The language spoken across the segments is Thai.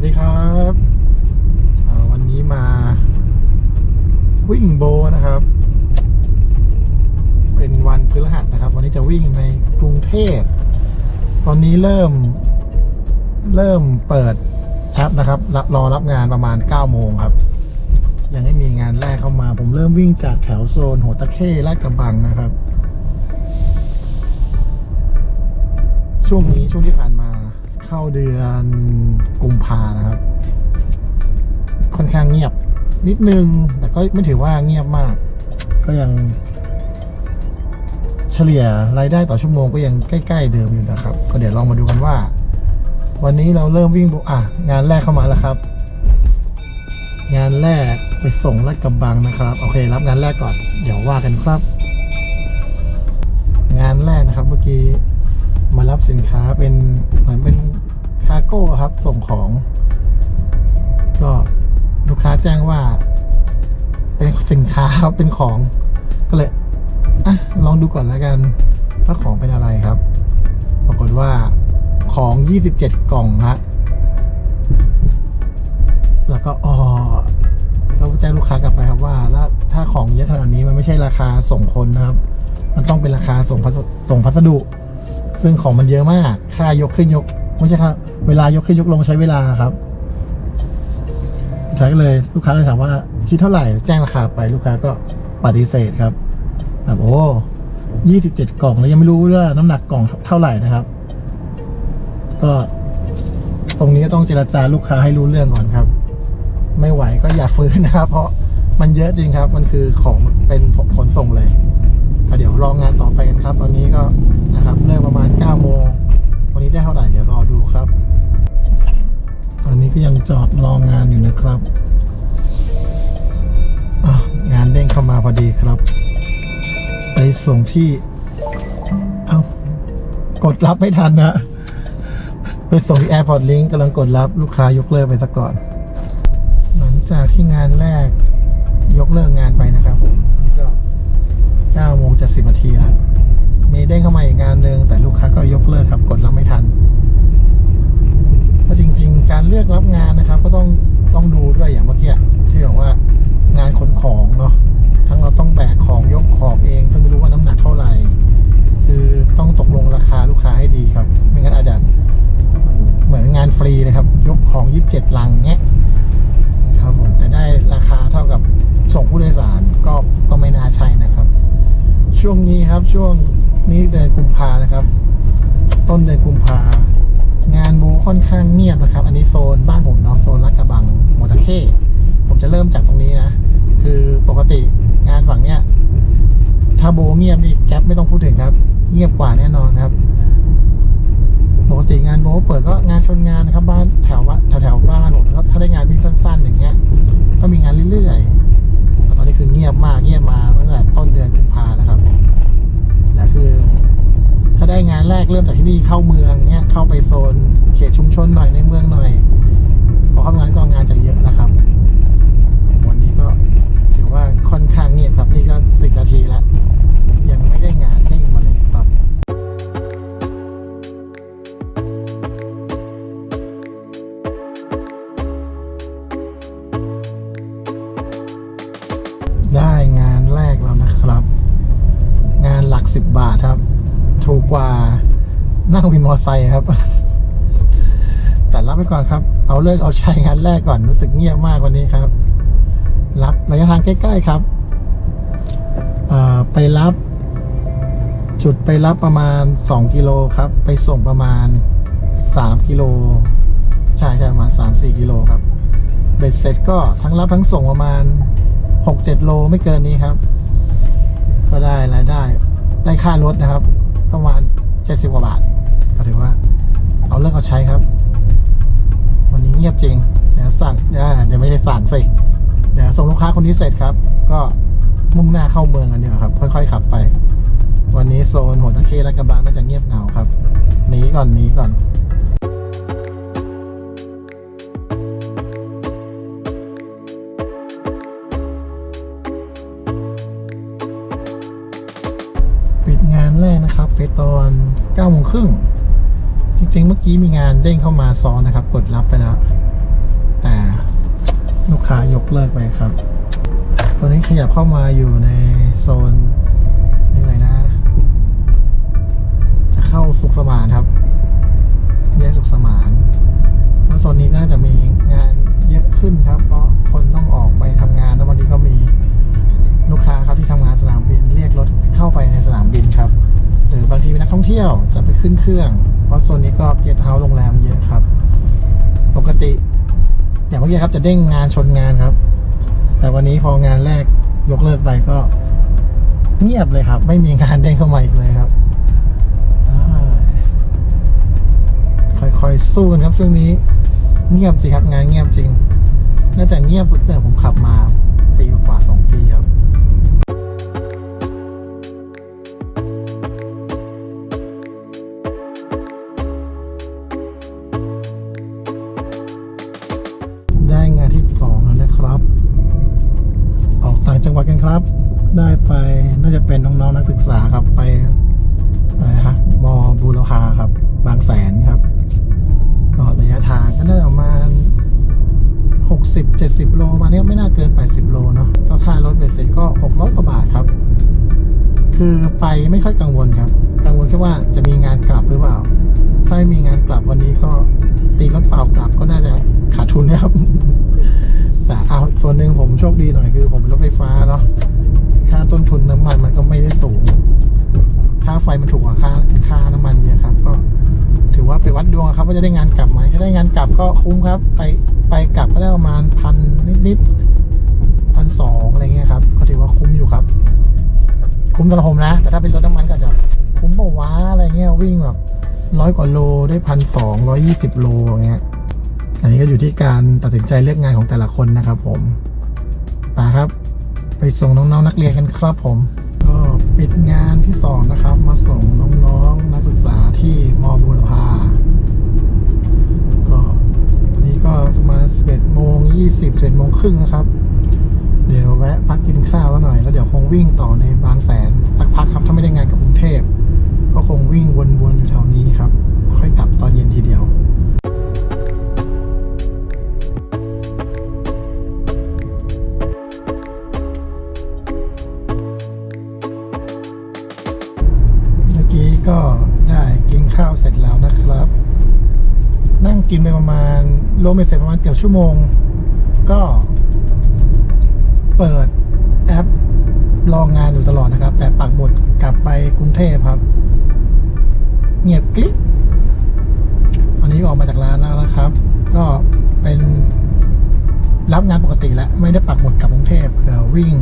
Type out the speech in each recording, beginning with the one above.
วัสดีครับวันนี้มาวิ่งโบนะครับ เป็นวันพฤหัสนะครับ วันนี้จะวิ่งในกรุงเทพ ตอนนี้เริ่มเริ่มเปิดแอปนะครับรับรอรับงานประมาณ9โมงครับ ยังไม่มีงานแรกเข้ามา ผมเริ่มวิ่งจากแถวโซนหัวตะเข้ลาดกระบังนะครับ ช่วงนี้ช่วงที่ผ่าน เข้าเดือนกุมภานะครับ ค่อนข้างเงียบนิดนึง แต่ก็ไม่ถือว่าเงียบมาก ก็ยัง เฉลี่ยรายได้ต่อชั่วโมงก็ยังใกล้ ๆ เดิมอยู่นะครับ ก็เดี๋ยวลองมาดูกันว่า วันนี้เราเริ่มวิ่งบุอะ งานแรกเข้ามาแล้วครับ งานแรกไปส่งลาดกระบังนะครับ โอเค รับงานแรกก่อน เดี๋ยวว่ากันครับ งานแรกนะครับเมื่อกี้ มารับสินค้าเป็นเหมือนเป็นคาร์โก้ครับ ส่งของ ก็ลูกค้าแจ้งว่า เป็นสินค้าครับเป็นของ ก็เลยอะลองดูก่อนแล้วกันว่าของเป็นอะไรครับ ปรากฏว่าของ 27 กล่องฮะแล้วก็อ๋อก็แจ้งลูกค้ากลับไปครับว่าแล้วถ้าของเยอะขนาดนี้มันไม่ใช่ราคาส่งคนนะครับ มันต้องเป็นราคาส่งพัสส่งพัสดุ ซึ่งของมันเยอะมาก ค่ายกขึ้นยก ไม่ใช่ค่าเวลายกขึ้นยกลงใช้เวลาครับใช้เลยลูกค้าเลยถามว่าคิดเท่าไหร่แจ้งราคาไปลูกค้าก็ปฏิเสธครับแบบโอ้ยี่สิบเจ็ดกล่องแล้วยังไม่รู้ว่าน้ำหนักกล่องเท่าไหร่นะครับ ก็ ตรงนี้ต้องเจรจาลูกค้าให้รู้เรื่องก่อนครับ ไม่ไหวก็อย่าฟื้นนะครับ เพราะมันเยอะจริงครับ มันคือของเป็นขนส่งเลยเดี๋ยวรองงานต่อไปกันครับ ตอนนี้ก็ นะครับเริ่มประมาณ9โมงวันนี้ได้เท่าไหร่เดี๋ยวรอดูครับ ตอนนี้ก็ยังจอดรองงานอยู่นะครับงานเด้งเข้ามาพอดีครับ ไปส่งที่ เอา้ากดรับไม่ทันนะไปส่งที่ Airport Link กำลังกดรับลูกค้ายกเลิกไปซะก่อน หลังจากที่งานแรกยกเลิกงานไปนะครับผม งเข้ามาอีกงานหนึ่งแต่ลูกค้าก็ยกเลิกครับกดรับไม่ทันก็จริง ๆ การเลือกรับงานนะครับ ก็ต้องต้องดูด้วยอย่างเมื่อกี้ที่บอกว่างานขนของเนาะทั้งเราต้องแบกของยกของเองซึ่งไม่รู้ว่าน้ำหนักเท่าไหร่ คือต้องตกลงราคาลูกค้าให้ดีครับ ไม่งั้นอาจจะเหมือนงานฟรีนะครับ ยกของ 27 ลังเงี้ยครับผมแต่ได้ราคาเท่ากับส่งผู้โดยสารก็ก็ไม่น่าใช่นะครับ ช่วงนี้ครับช่วง นี้เดือนกุมภานะครับ ต้นเดือนกุมภางานบูค่อนข้างเงียบนะครับ อันนี้โซนบ้านผมเนาะโซนลาดกระบังโมตะเข้ผมจะเริ่มจากตรงนี้นะ คือปกติงานฝั่งเนี้ยถ้าโบเงียบนี่แก๊ปไม่ต้องพูดถึงครับ เงียบกว่าแน่นอนครับปกติงานโบเปิดก็งานชนงานนะครับ บ้านแถวว่าแถวแถวบ้านผมแล้วถ้าได้งานวิ่งสั้น ๆ อย่างเงี้ย ก็มีงานเรื่อยๆแต่ตอนนี้คือเงียบมากเงียบมาตั้งแต่ต้นเดือนกุมภาแล้วครับ แต่คือ ถ้าได้งานแรกเริ่มจากที่นี่เข้าเมืองเนี้ยเข้าไปโซนเขตชุมชนหน่อยในเมืองหน่อยพอเข้างานก็งานจะเยอะนะครับ อไซค์ครับ แต่รับไปก่อนครับ เอาเลิกเอาใช้งานแรกก่อนรู้สึกเงียบมากวันนี้ครับ รับระยะทางใกล้ ๆครับไปรับ จุดไปรับประมาณ 2 กิโลครับ ไปส่งประมาณ 3 กิโลใช่ใช่ประมาณ3-4 กิโลครับเบ็ดเสร็จก็ทั้งรับทั้งส่งประมาณ 6-7 โลไม่เกินนี้ครับ ก็ได้รายได้ได้ค่ารถนะครับ ประมาณ 70 กว่าบาท เอาเลิกเอาใช้ครับ วันนี้เงียบจริงเดี๋ยวสั่งเดี๋ยวเดี๋ยวไม่ใช่สั่งสิเดี๋ยวส่งลูกค้าคนนี้เสร็จครับ ก็มุ่งหน้าเข้าเมืองกันเดียวครับ ค่อยๆขับไป วันนี้โซนหัวตะเข้และกระบางน่าจะเงียบเหงาครับหนีก่อนหนีก่อนปิดงานแรกนะครับไปตอน9โมงครึ่ง ริงๆ เมื่อกี้มีงานเด้งเข้ามาซ้อนนะครับ กดรับไปแล้ว แต่ลูกค้ายกเลิกไปครับ ตอนนี้ขยับเข้ามาอยู่ในโซนนี่อะไรนะ จะเข้าสุขสมานครับ แยกสุขสมานเพราะโซนนี้น่าจะมีงานเยอะขึ้นครับ เพราะคนต้องออกไปทำงาน แล้ววันนี้ก็มีลูกค้าครับที่ทำงานสนามบิน เรียกรถเข้าไปในสนามบินครับ หรือบางทีเป็นนักท่องเที่ยวจะไปขึ้นเครื่อง เพราะโซนนี้ก็เกสต์เฮาส์โรงแรมเยอะครับ ปกติอย่างเมื่อกี้ครับจะเด้งงานชนงานครับ แต่วันนี้พองานแรกยกเลิกไปก็ เงียบเลยครับ ไม่มีงานเด้งเข้ามาอีกเลยครับค่อยๆสู้กันครับช่วงนี้เงียบจริงครับงานเงียบจริงน่าจะเงียบสุดแต่ผมขับมาปีกว่า คือไปไม่ค่อยกังวลครับ กังวลแค่ว่าจะมีงานกลับหรือเปล่า ถ้าไม่มีงานกลับวันนี้ก็ตีรถเปล่ากลับก็น่าจะขาดทุนนะครับ แต่เอาส่วนหนึ่งผมโชคดีหน่อยคือ ผมเป็นรถไฟฟ้าเนาะ ค่าต้นทุนน้ำมันมันก็ไม่ได้สูง ค่าไฟมันถูกกว่าค่าค่าน้ำมันเยอะครับ ก็ ถือว่าไปวัดดวงครับว่าจะได้งานกลับไหมถ้าได้งานกลับก็คุ้มครับ ไปไปกลับก็ได้ประมาณพันนิดๆพันสองอะไรเงี้ยครับ ก็ถือว่าคุ้มอยู่ครับ คุ้มสำหรับผมนะ แต่ถ้าเป็นรถน้ำมันก็จะคุ้มเปล่าวะอะไรเงี้ยวิ่งแบบร้อยกว่าโลได้พันสองร้อยยี่สิบโลอย่างเงี้ยอันนี้ก็อยู่ที่การตัดสินใจเลือกงานของแต่ละคนนะครับผมไปครับ ไปส่งน้องๆนักเรียนกันครับผม ก็ปิดงานที่สองนะครับ มาส่งน้องๆนักศึกษาที่มบูรพาก็วันนี้ก็ประมาณ11โมง20 11โมงครึ่งนะครับ เดี๋ยวแวะพักกินข้าวแล้วหน่อยแล้วเดี๋ยวคงวิ่งต่อในบางแสนสักพักครับถ้าไม่ได้งานกับกรุงเทพก็คงวิ่งวนๆอยู่แถวนี้ครับแล้วค่อยกลับตอนเย็นทีเดียวเมื่อกี้ก็ได้กินข้าวเสร็จแล้วนะครับ นั่งกินไปประมาณรวมไปเสร็จประมาณเกือบชั่วโมง ก็ เปิดแอปรองงานอยู่ตลอดนะครับ แต่ปักหมุดกลับไปกรุงเทพครับ เงียบกริ๊บตอนนี้ออกมาจากร้านแล้วนะครับ ก็เป็นรับงานปกติแล้วไม่ได้ปักหมุดกลับกรุงเทพเผื่อวิ่ง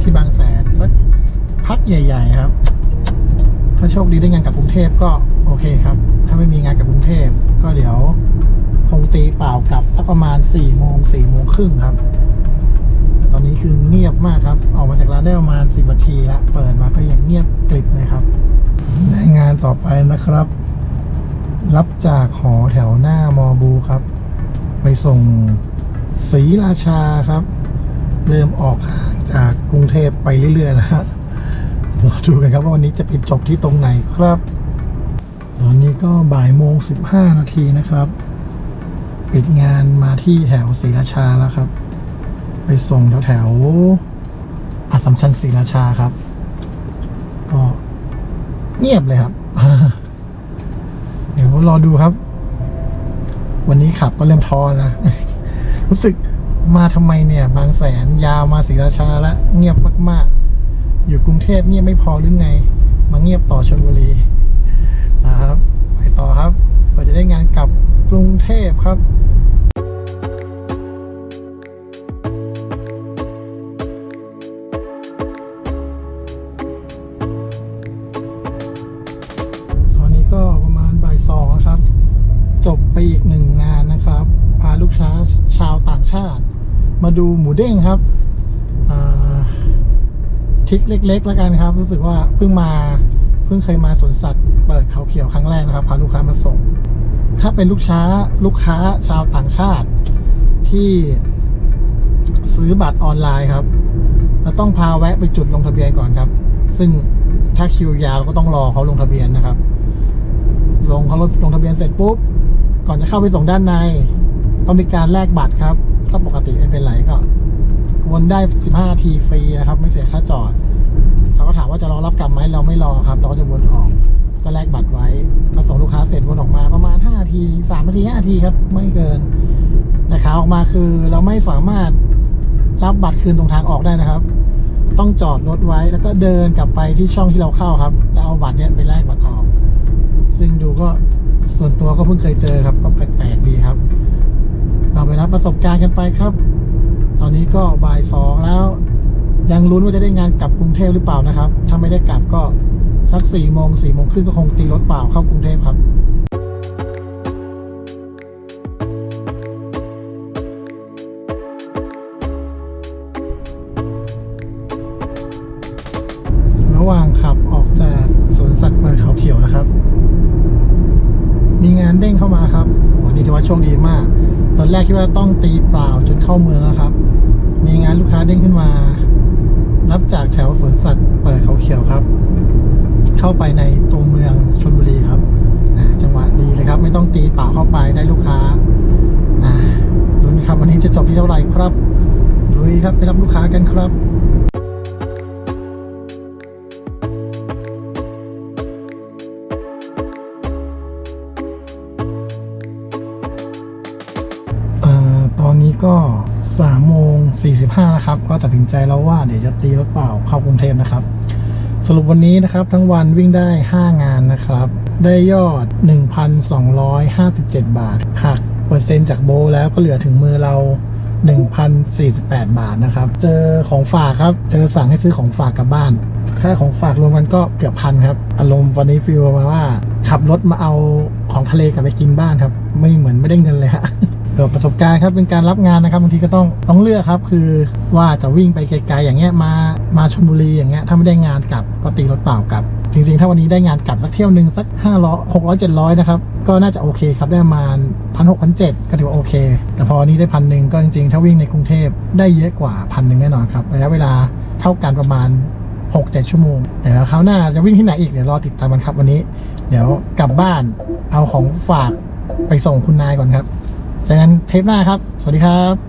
ที่บางแสนสักพักใหญ่ ๆ ครับ ถ้าโชคดีได้งานกับกรุงเทพก็โอเคครับ ถ้าไม่มีงานกับกรุงเทพก็เดี๋ยวคงตีเปล่ากลับสักประมาณ4ี่โมงสี่โมงครึ่งครับ นี่คือเงียบมากครับ ออกมาจากร้านได้ประมาณ 10นาทีแล้วเปิดมาก็ยังเงียบกริบเลยครับได้งานต่อไปนะครับ รับจากหอแถวหน้ามอบูครับ ไปส่งศรีราชาครับ เริ่มออกห่างจากกรุงเทพไปเรื่อยๆแล้วฮะเราดูกันครับว่าวันนี้จะปิดจบที่ตรงไหนครับ ตอนนี้ก็บ่ายโมงสิบห้านาทีนะครับ ปิดงานมาที่แถวศรีราชาแล้วครับ ไปส่งแถวแถวอัสสัมชัญศรีราชาครับ ก็เงียบเลยครับ เดี๋ยวรอดูครับ วันนี้ขับก็เริ่มท้อนะ รู้สึกมาทำไมเนี่ย บางแสนยาวมาศรีราชาแล้วเงียบมากๆ อยู่กรุงเทพเงียบไม่พอหรือไง มาเงียบต่อชลบุรีนะครับ ไปต่อครับเราจะได้งานกลับกรุงเทพครับ จบไปอีกหนึ่งงานนะครับ พาลูกค้าชาวต่างชาติ มาดูหมูเด้งครับทริกเล็ก ๆ แล้วกันครับ รู้สึกว่าเพิ่งมาเพิ่งเคยมาสวนสัตว์เปิดเขาเขียวครั้งแรกนะครับพาลูกค้ามาส่ง ถ้าเป็นลูกค้าลูกค้าชาวต่างชาติ ที่ซื้อบัตรออนไลน์ครับเราต้องพาแวะไปจุดลงทะเบียนก่อนครับ ซึ่งถ้าคิวยาวเราก็ต้องรอเขาลงทะเบียนนะครับ ลงเขาลงทะเบียนเสร็จปุ๊บ ก่อนจะเข้าไปส่งด้านในต้องมีการแลกบัตรครับ ก็ปกติไม่เป็นไรก็วนได้ 15ทีฟรีนะครับ ไม่เสียค่าจอดเขาก็ถามว่าจะรอรับกลับไหมเราไม่รอครับ เราก็จะวนออกก็แลกบัตรไว้ก็ส่งลูกค้าเสร็จวนออกมาประมาณ5นาที3นาที5นาทีครับ ไม่เกินแต่ขาออกมาคือเราไม่สามารถรับบัตรคืนตรงทางออกได้นะครับ ต้องจอดรถไว้แล้วก็เดินกลับไปที่ช่องที่เราเข้าครับ แล้วเอาบัตรเนี้ยไปแลกบัตรออก ซึ่งดูก็ ส่วนตัวก็เพิ่งเคยเจอครับ ก็แปลกๆดีครับ เราไปรับประสบการณ์กันไปครับ ตอนนี้ก็บ่ายสองแล้ว ยังลุ้นว่าจะได้งานกลับกรุงเทพหรือเปล่านะครับ ถ้าไม่ได้กลับก็สักสี่โมงสี่โมงครึ่งก็คงตีรถเปล่าเข้ากรุงเทพครับ คิดว่าต้องตีเปล่าจนเข้าเมืองแล้วครับ มีงานลูกค้าเด้งขึ้นมา รับจากแถวสวนสัตว์เปิดเขาเขียวครับ เข้าไปในตัวเมืองชนบุรีครับจังหวะดีเลยครับ ไม่ต้องตีเปล่าเข้าไปได้ลูกค้าอ่าลุ้นครับวันนี้จะจบที่เท่าไหร่ครับลุยครับไปรับลูกค้ากันครับ ก็3โมง45นะครับ ก็ตัดสินใจแล้วว่าเดี๋ยวจะตีรถเปล่าเข้ากรุงเทพนะครับ สรุปวันนี้นะครับ ทั้งวันวิ่งได้ 5 งานนะครับ ได้ยอด 1,257 บาท หักเปอร์เซ็นต์จากโบแล้วก็เหลือถึงมือเรา 1,048 บาทนะครับ เจอของฝากครับ เจอสั่งให้ซื้อของฝากกลับบ้าน ค่าของฝากรวมกันก็เกือบพันครับ อารมณ์วันนี้ฟิลมาว่า ขับรถมาเอาของทะเลกลับไปกินบ้านครับ ไม่เหมือนไม่ได้เงินเลยฮะ เกิดประสบการณ์ครับเป็นการรับงานนะครับบางทีก็ต้องต้องเลือกครับ คือว่าจะวิ่งไปไกลๆอย่างเงี้ยมามาชลบุรีอย่างเงี้ยถ้าไม่ได้งานกลับก็ตีรถเปล่ากลับ จริงๆ ถ้าวันนี้ได้งานกลับสักเที่ยวหนึ่งสักห้าร้อยหกร้อยเจ็ดร้อยนะครับก็น่าจะโอเคครับได้ประมาณพันหกพันเจ็ดก็ถือว่าโอเค แต่พอนี้ได้พันหนึ่งก็จริงๆ ถ้าวิ่งในกรุงเทพได้เยอะกว่าพันหนึ่งแน่นอนครับระยะเวลาเท่ากันประมาณ 6-7 ชั่วโมงแต่คราวหน้าจะวิ่งที่ไหนอีกเดี๋ยวรอติดตามกันครับวันนี้ เดี๋ยวกลับบ้านเอาของฝากไปส่งคุณนายก่อนครับ เจอกันเทปหน้าครับ สวัสดีครับ